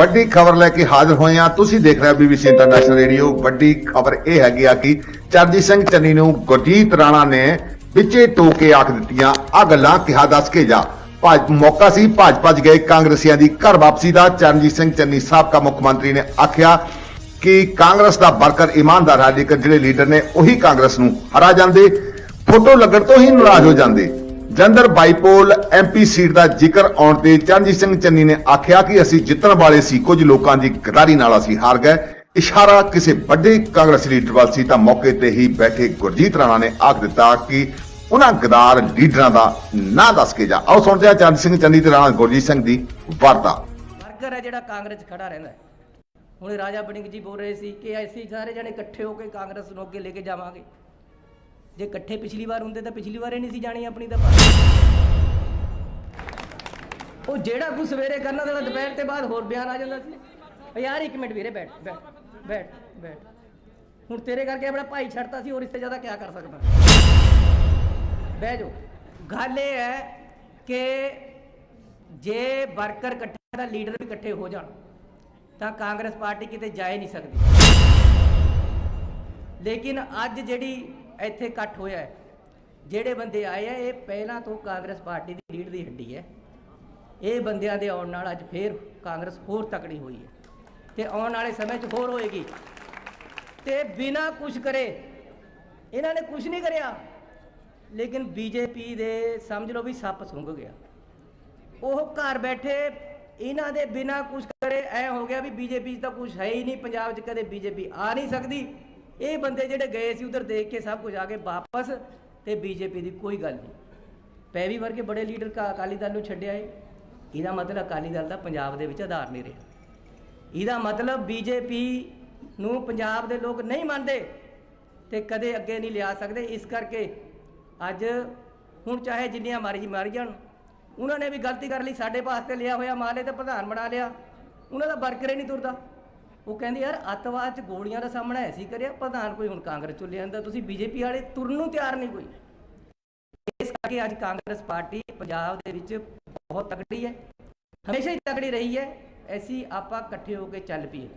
ਵੱਡੀ ਖਬਰ ਲੈ ਕੇ ਹਾਜ਼ਰ ਹੋਏ ਹਾਂ। ਤੁਸੀਂ ਦੇਖ ਰਹੇ ਹੋ BBC ਇੰਟਰਨੈਸ਼ਨਲ ਰੇਡੀਓ ਵੱਡੀ ਖਬਰ ਇਹ ਹੈਗੀ ਆ ਕਿ ਚਰਨਜੀਤ ਸਿੰਘ ਚੰਨੀ ਨੂੰ ਗੁਰਜੀਤ ਰਾਣਾ ਨੇ ਵਿੱਚੇ ਟੋਕੇ ਆਖ ਦਿੱਤੀਆਂ। ਆ ਗੱਲਾਂ ਕਿਹਾ ਦੱਸ ਕੇ ਜਾ। ਭਾਜ ਮੌਕਾ ਸੀ, ਭਾਜਪਾ ਚ ਗਏ ਕਾਂਗਰਸੀਆਂ ਦੀ। ਘਰ ਵਾਪਸੀ ਦਾ ਚਰਨਜੀਤ ਸਿੰਘ ਚੰਨੀ ਸਾਬਕਾ ਮੁੱਖ ਮੰਤਰੀ ਨੇ ਆਖਿਆ ਕਿ ਕਾਂਗਰਸ ਦਾ ਵਰਕਰ ਇਮਾਨਦਾਰ ਹੈ, ਲੇਕਿਨ ਜਿਹੜੇ ਲੀਡਰ ਨੇ ਉਹੀ ਕਾਂਗਰਸ ਨੂੰ ਹਰਾ ਜਾਂਦੇ। ਫੋਟੋ ਲੱਗਣ ਤੋਂ ਹੀ ਨਾਰਾਜ਼ ਹੋ ਜਾਂਦੇ। ਜੰਦਰ ਬਾਈਪੋਲ ਐਮਪੀ ਸੀਟ ਦਾ ਜ਼ਿਕਰ ਆਉਣ ਤੇ ਚਰਨਜੀਤ ਸਿੰਘ ਚੰਨੀ ਨੇ ਆਖਿਆ ਕਿ ਅਸੀਂ ਜਿੱਤਣ ਵਾਲੇ ਸੀ, ਕੁਝ ਲੋਕਾਂ ਦੀ ਗਦਾਰੀ ਨਾਲ ਅਸੀਂ ਹਾਰ ਗਏ। ਇਸ਼ਾਰਾ ਕਿਸੇ ਵੱਡੇ ਕਾਂਗਰਸੀ ਲੀਡਰ ਵੱਲ ਸੀ ਤਾਂ ਮੌਕੇ ਤੇ ਹੀ ਬੈਠੇ ਗੁਰਜੀਤ ਰਾਣਾ ਨੇ ਆਖ ਦਿੱਤਾ ਕਿ ਉਹਨਾਂ ਗਦਾਰ ਲੀਡਰਾਂ ਦਾ ਨਾਂ ਦੱਸ ਕੇ ਜਾ। ਆਓ ਸੁਣਦੇ ਹਾਂ ਚਰਨਜੀਤ ਸਿੰਘ ਚੰਨੀ ਤੇ ਰਾਣਾ ਗੁਰਜੀਤ ਸਿੰਘ ਦੀ ਵਾਰਤਾ। ਵਰਕਰ ਹੈ ਜਿਹੜਾ ਕਾਂਗਰਸ ਖੜਾ ਰਹਿੰਦਾ ਹੁਣ ਰਾਜਾ ਬੜਿੰਗ ਜੀ ਬੋਲ ਰਹੇ ਸੀ ਕਿ ਅਸੀਂ ਸਾਰੇ ਜਣੇ ਇਕੱਠੇ ਹੋ ਕੇ ਕਾਂਗਰਸ ਨੂੰ ਅੱਗੇ ਲੈ ਕੇ ਜਾਵਾਂਗੇ। ਜੇ ਇਕੱਠੇ ਪਿਛਲੀ ਵਾਰ ਹੁੰਦੇ ਤਾਂ ਪਿਛਲੀ ਵਾਰ ਹੀ ਨਹੀਂ ਸੀ ਜਾਣੀ ਆਪਣੀ ਤਾਂ ਉਹ ਜਿਹੜਾ ਕੁਝ ਸਵੇਰੇ ਕਰਨਾ ਤਾਂ ਦੁਪਹਿਰ ਤੇ ਬਾਅਦ ਹੋਰ ਬਿਆਨ ਆ ਜਾਂਦਾ ਸੀ। ਓ ਯਾਰ, ਇੱਕ ਮਿੰਟ ਵੀਰੇ, ਬੈਠ ਬੈਠ ਬੈਠ ਬੈਠ। ਹੁਣ ਤੇਰੇ ਕਰਕੇ ਆਪਣਾ ਭਾਈ ਛੱਡਤਾ ਸੀ, ਹੋਰ ਇਸ ਤੋਂ ਜ਼ਿਆਦਾ ਕੀ ਕਰ ਸਕਦਾ? ਬਹਿ ਜਾਓ। ਗੱਲ ਇਹ ਹੈ ਕਿ ਜੇ ਵਰਕਰ ਇਕੱਠੇ ਦਾ ਲੀਡਰ ਵੀ ਇਕੱਠੇ ਹੋ ਜਾਣ, ਤਾਂ ਕਾਂਗਰਸ ਪਾਰਟੀ ਕਿਤੇ ਜਾ ਹੀ ਨਹੀਂ ਸਕਦੀ। ਲੇਕਿਨ ਅੱਜ ਜਿਹੜੀ ਇੱਥੇ ਇਕੱਠ ਹੋਇਆ ਹੈ। ਜਿਹੜੇ ਬੰਦੇ ਆਏ ਆ, ਇਹ ਪਹਿਲਾਂ ਤੋਂ ਕਾਂਗਰਸ ਪਾਰਟੀ ਦੀ ਲੀਡ ਦੀ ਹੱਡੀ ਹੈ। ਇਹ ਬੰਦਿਆਂ ਦੇ ਆਉਣ ਨਾਲ ਅੱਜ ਫੇਰ ਕਾਂਗਰਸ ਹੋਰ ਤਕੜੀ ਹੋਈ ਹੈ ਤੇ ਆਉਣ ਵਾਲੇ ਸਮੇਂ 'ਚ ਹੋਰ ਹੋਏਗੀ। ਤੇ ਬਿਨਾ ਕੁਝ ਕਰੇ, ਇਹਨਾਂ ਨੇ ਕੁਝ ਨਹੀਂ ਕਰਿਆ। ਲੇਕਿਨ ਬੀਜੇਪੀ ਦੇ ਸਮਝ ਲਓ ਵੀ ਸੱਪ ਸੁੰਘ ਗਿਆ। ਉਹ ਘਰ ਬੈਠੇ ਇਹਨਾਂ ਦੇ ਬਿਨਾ ਕੁਝ ਕਰੇ, ਐ ਹੋ ਗਿਆ ਵੀ ਬੀਜੇਪੀ ਤਾਂ ਕੁਝ ਹੈ ਹੀ ਨਹੀਂ, ਪੰਜਾਬ 'ਚ ਕਦੇ ਬੀਜੇਪੀ ਆ ਨਹੀਂ ਸਕਦੀ। ਇਹ ਬੰਦੇ ਜਿਹੜੇ ਗਏ ਸੀ ਉਧਰ ਦੇਖ ਕੇ ਸਭ ਕੁਝ ਆ ਕੇ ਵਾਪਸ ਤੇ ਬੀਜੇਪੀ ਦੀ ਕੋਈ ਗੱਲ ਨਹੀਂ। ਪੈਵੀ ਵਰਗੇ ਬੜੇ ਲੀਡਰ ਅਕਾਲੀ ਦਲ ਨੂੰ ਛੱਡਿਆ ਏ। ਇਹਦਾ ਮਤਲਬ ਅਕਾਲੀ ਦਲ ਦਾ ਪੰਜਾਬ ਦੇ ਵਿੱਚ ਆਧਾਰ ਨਹੀਂ ਰਿਹਾ। ਇਹਦਾ ਮਤਲਬ ਬੀਜੇਪੀ ਨੂੰ ਪੰਜਾਬ ਦੇ ਲੋਕ ਨਹੀਂ ਮੰਨਦੇ ਤੇ ਕਦੇ ਅੱਗੇ ਨਹੀਂ ਲਿਆ ਸਕਦੇ। ਇਸ ਕਰਕੇ ਅੱਜ ਹੁਣ ਚਾਹੇ ਜਿੰਨੀਆਂ ਮਰਜ਼ੀ ਮਰ ਜਾਣ, ਉਹਨਾਂ ਨੇ ਵੀ ਗਲਤੀ ਕਰ ਲਈ। ਸਾਡੇ ਵਾਸਤੇ ਲਿਆ ਹੋਇਆ ਮਾਲੇ ਤੇ ਪ੍ਰਧਾਨ ਬਣਾ ਲਿਆ। ਉਹਨਾਂ ਦਾ ਵਰਕਰ ਹੀ ਨਹੀਂ ਤੁਰਦਾ। ਉਹ ਕਹਿੰਦੇ ਯਾਰ ਅੱਤਵਾਦ ਚ ਗੋਲੀਆਂ ਦਾ ਸਾਹਮਣਾ ਐਸੀ ਕਰਿਆ ਪ੍ਰਧਾਨ ਕੋਈ ਹੁਣ ਕਾਂਗਰਸ ਚੋਂ ਲਿਆਂਦਾ ਤੁਸੀਂ ਬੀਜੇਪੀ ਵਾਲੇ ਤੁਰਨ ਨੂੰ ਤਿਆਰ ਨਹੀਂ ਕੋਈ। ਇਸ ਕਰਕੇ ਅੱਜ ਕਾਂਗਰਸ ਪਾਰਟੀ ਪੰਜਾਬ ਦੇ ਵਿੱਚ ਬਹੁਤ ਤਕੜੀ ਹੈ, ਹਮੇਸ਼ਾ ਹੀ ਤਕੜੀ ਰਹੀ ਹੈ, ਐਸੀ ਆਪਾਂ ਇਕੱਠੇ ਹੋ ਕੇ ਚੱਲ ਪਈਏ।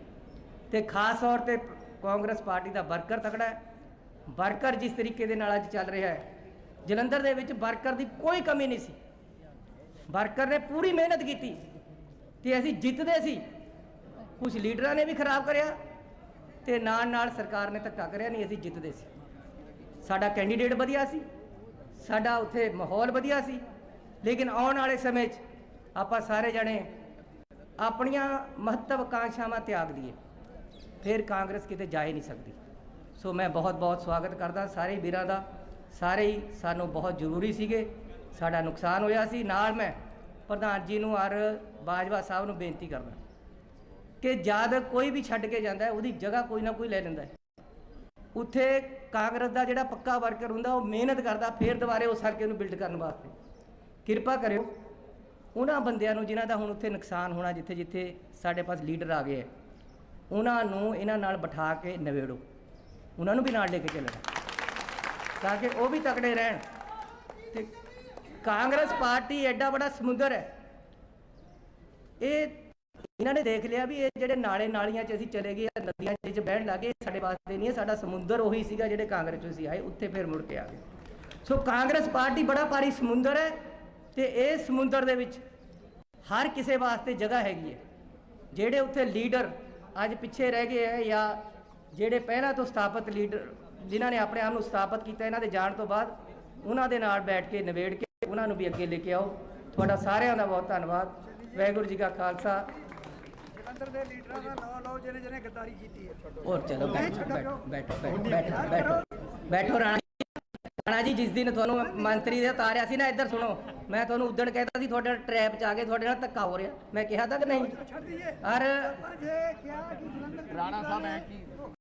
ਤੇ ਖਾਸ ਤੌਰ ਤੇ ਕਾਂਗਰਸ ਪਾਰਟੀ ਦਾ ਵਰਕਰ ਤਕੜਾ ਹੈ। ਵਰਕਰ ਜਿਸ ਤਰੀਕੇ ਦੇ ਨਾਲ ਅੱਜ ਚੱਲ ਰਿਹਾ ਹੈ, ਜਲੰਧਰ ਦੇ ਵਿੱਚ ਵਰਕਰ ਦੀ ਕੋਈ ਕਮੀ ਨਹੀਂ ਸੀ। ਵਰਕਰ ਨੇ ਪੂਰੀ ਮਿਹਨਤ ਕੀਤੀ ਤੇ ਅਸੀਂ ਜਿੱਤਦੇ ਸੀ। ਕੁਝ ਲੀਡਰਾਂ ਨੇ ਵੀ ਖਰਾਬ ਕਰਿਆ ਤੇ ਨਾਲ ਨਾਲ ਸਰਕਾਰ ਨੇ ਧੱਕਾ ਕਰਿਆ, ਨਹੀਂ ਅਸੀਂ ਜਿੱਤਦੇ ਸੀ। ਸਾਡਾ ਕੈਂਡੀਡੇਟ ਵਧੀਆ ਸੀ, ਸਾਡਾ ਉੱਥੇ ਮਾਹੌਲ ਵਧੀਆ ਸੀ, ਲੇਕਿਨ ਆਉਣ ਵਾਲੇ ਸਮੇਂ 'ਚ ਆਪਾਂ ਸਾਰੇ ਜਣੇ ਆਪਣੀਆਂ ਮਹੱਤਵਕਾਂਸ਼ਾਵਾਂ ਤਿਆਗ ਦਈਏ, ਫਿਰ ਕਾਂਗਰਸ ਕਿਤੇ ਜਾ ਹੀ ਨਹੀਂ ਸਕਦੀ। ਸੋ ਮੈਂ ਬਹੁਤ ਬਹੁਤ ਸਵਾਗਤ ਕਰਦਾ ਸਾਰੇ ਵੀਰਾਂ ਦਾ, ਸਾਰੇ ਹੀ ਸਾਨੂੰ ਬਹੁਤ ਜ਼ਰੂਰੀ ਸੀਗੇ, ਸਾਡਾ ਨੁਕਸਾਨ ਹੋਇਆ ਸੀ। ਨਾਲ ਮੈਂ ਪ੍ਰਧਾਨ ਜੀ ਨੂੰ ਔਰ ਬਾਜਵਾ ਸਾਹਿਬ ਨੂੰ ਬੇਨਤੀ ਕਰਦਾ। ਕਿ ਜਦ ਕੋਈ ਵੀ ਛੱਡ ਕੇ ਜਾਂਦਾ ਹੈ, ਉਹਦੀ ਜਗ੍ਹਾ ਕੋਈ ਨਾ ਕੋਈ ਲੈ ਲੈਂਦਾ ਹੈ। ਉੱਥੇ ਕਾਂਗਰਸ ਦਾ ਜਿਹੜਾ ਪੱਕਾ ਵਰਕਰ ਹੁੰਦਾ, ਉਹ ਮਿਹਨਤ ਕਰਦਾ, ਫੇਰ ਦੁਬਾਰੇ ਉਸ ਹਲਕੇ ਨੂੰ ਬਿਲਡ ਕਰਨ ਵਾਸਤੇ। ਕਿਰਪਾ ਕਰਿਓ, ਉਹਨਾਂ ਬੰਦਿਆਂ ਨੂੰ ਜਿਨ੍ਹਾਂ ਦਾ ਹੁਣ ਉੱਥੇ ਨੁਕਸਾਨ ਹੋਣਾ, ਜਿੱਥੇ ਜਿੱਥੇ ਸਾਡੇ ਪਾਸ ਲੀਡਰ ਆ ਗਏ ਹੈ, ਉਹਨਾਂ ਨੂੰ ਇਹਨਾਂ ਨਾਲ ਬਿਠਾ ਕੇ ਨਵੇੜੋ ਉਹਨਾਂ ਨੂੰ ਵੀ ਨਾਲ ਲੈ ਕੇ ਚੱਲਣਾ। ਤਾਂ ਕਿ ਉਹ ਵੀ ਤਕੜੇ ਰਹਿਣ। ਤੇ ਕਾਂਗਰਸ ਪਾਰਟੀ ਐਡਾ ਬੜਾ ਸਮੁੰਦਰ ਹੈ। ਇਹ ਇਹਨਾਂ ਨੇ ਦੇਖ ਲਿਆ ਵੀ ਇਹ ਜਿਹੜੇ ਨਾਲੇ ਨਾਲੀਆਂ 'ਚ ਅਸੀਂ ਚਲੇ ਗਏ ਨਦੀਆਂ 'ਚ ਬਹਿਣ ਲੱਗੇ, ਸਾਡੇ ਵਾਸਤੇ ਨਹੀਂ ਹੈ ਸਾਡਾ ਸਮੁੰਦਰ ਉਹੀ ਸੀਗਾ ਜਿਹੜੇ ਕਾਂਗਰਸ 'ਚ ਅਸੀਂ ਆਏ, ਉੱਥੇ ਫਿਰ ਮੁੜ ਕੇ ਆ ਗਏ। ਸੋ ਕਾਂਗਰਸ ਪਾਰਟੀ ਬੜਾ ਭਾਰੀ ਸਮੁੰਦਰ ਹੈ ਤੇ ਇਹ ਸਮੁੰਦਰ ਦੇ ਵਿੱਚ ਹਰ ਕਿਸੇ ਵਾਸਤੇ ਜਗ੍ਹਾ ਹੈਗੀ ਹੈ, ਜਿਹੜੇ ਉੱਥੇ ਲੀਡਰ ਅੱਜ ਪਿੱਛੇ ਰਹਿ ਗਏ ਹੈ ਜਾਂ ਜਿਹੜੇ ਪਹਿਲਾਂ ਤੋਂ ਸਥਾਪਿਤ ਲੀਡਰ, ਜਿਨ੍ਹਾਂ ਨੇ ਆਪਣੇ ਆਪ ਨੂੰ ਸਥਾਪਿਤ ਕੀਤਾ, ਇਹਨਾਂ ਦੇ ਜਾਣ ਤੋਂ ਬਾਅਦ ਉਹਨਾਂ ਦੇ ਨਾਲ ਬੈਠ ਕੇ, ਨਿਬੇੜ ਕੇ, ਉਹਨਾਂ ਨੂੰ ਵੀ ਅੱਗੇ ਲੈ ਕੇ ਆਓ। ਤੁਹਾਡਾ ਸਾਰਿਆਂ ਦਾ ਬਹੁਤ ਧੰਨਵਾਦ। ਵਾਹਿਗੁਰੂ ਜੀ ਕਾ ਖਾਲਸਾ। ਜਲੰਧਰ ਦੇ ਲੀਡਰਾਂ ਦਾ ਨਾਂ ਲਓ ਜਿਹਨੇ ਜਿਹਨੇ ਗੱਦਾਰੀ ਕੀਤੀ ਹੈ। ਹੋਰ ਚਲੋ ਬੈਠੋ ਬੈਠੋ ਬੈਠੋ ਬੈਠੋ। ਬੈਠੋ ਬੈਠੋ ਬੈਠੋ ਰਾਣਾ ਜੀ। ਰਾਣਾ। ਜੀ ਜਿਸ ਦਿਨ ਤੁਹਾਨੂੰ ਮੰਤਰੀ ਦੇ ਉਤਾਰਿਆ ਸੀ ਨਾ ਇੱਧਰ ਸੁਣੋ। ਮੈਂ ਤੁਹਾਨੂੰ ਉਦਣ ਕਹਿਤਾ ਸੀ ਤੁਹਾਡੇ ਟ੍ਰੈਪ 'ਚ ਆ ਕੇ ਤੁਹਾਡੇ ਨਾਲ ਧੱਕਾ ਹੋ ਰਿਹਾ। ਮੈਂ ਕਿਹਾ ਤਾਂ ਕਿ ਨਹੀਂ। ਜਲੰਧਰ ਰਾਣਾ ਸਾਹਿਬ ਐ ਕੀ?